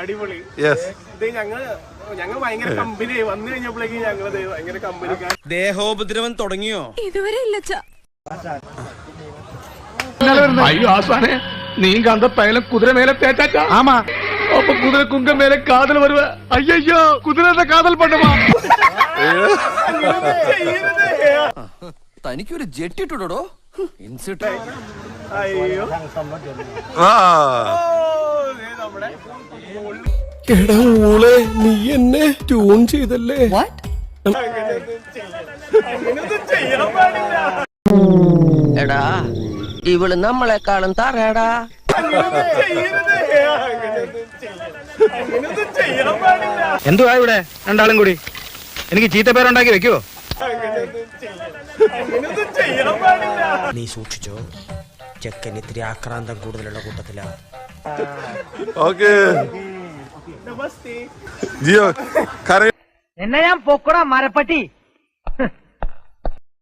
അടിപൊളി. ദേഹോപദ്രവം തുടങ്ങിയോ? ഇതുവരെ അയ്യോ ആസാനെ നീ കണ്ട തൈലം കുതിര മേലെ തേച്ചാച്ചാ? കുതിര കുങ്കം മേലെ കാതൽ വരുവ. അയ്യോ കുതിരയുടെ കാതൽ പണ്ടമാ തനിക്കൊരു ജെട്ടിട്ടുണ്ടോ ഇൻസിട്ട്. അയ്യോ. ആ. നമ്മുടെ എടാ ഊളെ നീ എന്നെ ട്യൂൺ ചെയ്തല്ലേ? എടാ ഇവൾ നമ്മളെക്കാളും തറയടാ. എന്തുവാ ഇവിടെ? രണ്ടാളും കൂടി. എനിക്ക് ചീത്ത പേരുണ്ടാക്കി വെക്കുവോ? അങ്ങനെയൊന്നും ചെയ്യ- അങ്ങനെയൊന്നും ചെയ്യാൻ പാടില്ല നീ സൂക്ഷിച്ചോ. ചെക്കൻ ഇത്തിരി ആക്രാന്തം കൂടുതലുള്ള കൂട്ടത്തിലാ ഓക്കെ. ജിയോ എന്നെ ഞാൻ പൊക്കടാ മരപ്പട്ടി.